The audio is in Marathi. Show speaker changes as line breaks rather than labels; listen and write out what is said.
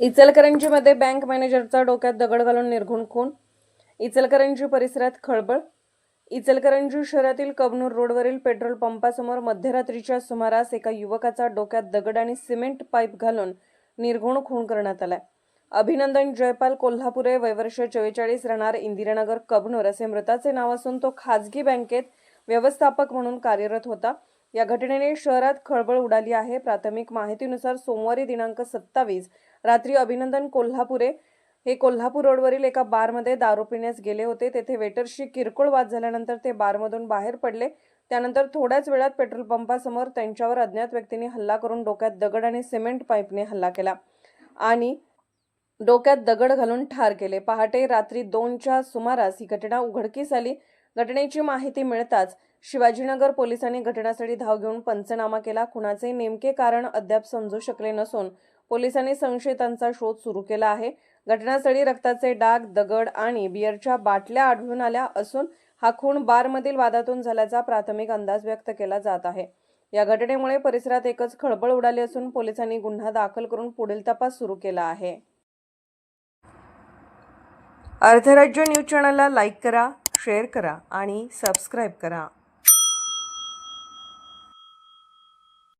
इचलकरंजीमध्ये बँक मॅनेजरचा डोक्यात दगड घालून निर्घुण खून इचलकरंजी परिसरात खळबळ इचलकरंजी शहरातील कबनूर रोडवरील पेट्रोल पंपासमोर मध्यरात्रीच्या सुमारास एका युवकाचा डोक्यात दगड आणि सिमेंट पाईप घालून निर्घुण खून करण्यात आलाय. अभिनंदन जयपाल कोल्हापुरे वयवर्ष चव्वेचाळीस राहणार इंदिरानगर कबनूर असे मृताचे नाव असून तो खाजगी बँकेत व्यवस्थापक म्हणून कार्यरत होता. या घटनेने शहरात खळबळ उडाली आहे. प्राथमिक माहितीनुसार सोमवारी दिनांक सत्तावीस रात्री अभिनंदन कोल्हापुरे हे कोल्हापूर रोडवरील एका बारमध्ये दारू पिण्यास गेले होते. तेथे वेटरशी किरकोळ वाद झाल्यानंतर ते बारमधून बाहेर पडले. त्यानंतर थोड्याच वेळात पेट्रोल पंपासमोर त्यांच्यावर अज्ञात व्यक्तींनी हल्ला करून डोक्यात दगड आणि सिमेंट पाईपने हल्ला केला आणि डोक्यात दगड घालून ठार केले. पहाटे रात्री दोनच्या सुमारास ही घटना उघडकीस आली. घटनेची माहिती मिळताच शिवाजीनगर पोलिसांनी घटनास्थळी धाव घेऊन पंचनामा केला. खुनाचे नेमके कारण अद्याप समजू शकले नसून पोलिसांनी संशयितांचा शोध सुरू केला आहे. घटनास्थळी रक्ताचे डाग दगड आणि बिअरच्या बाटल्या आढळून आल्या असून हा खून बारमधील वादातून झाल्याचा प्राथमिक अंदाज व्यक्त केला जात आहे. या घटनेमुळे परिसरात एकच खळबळ उडाली असून पोलिसांनी गुन्हा दाखल करून पुढील तपास सुरू केला आहे. अर्थराज्य न्यूज चॅनलला लाईक करा शेअर करा आणि सबस्क्राईब करा.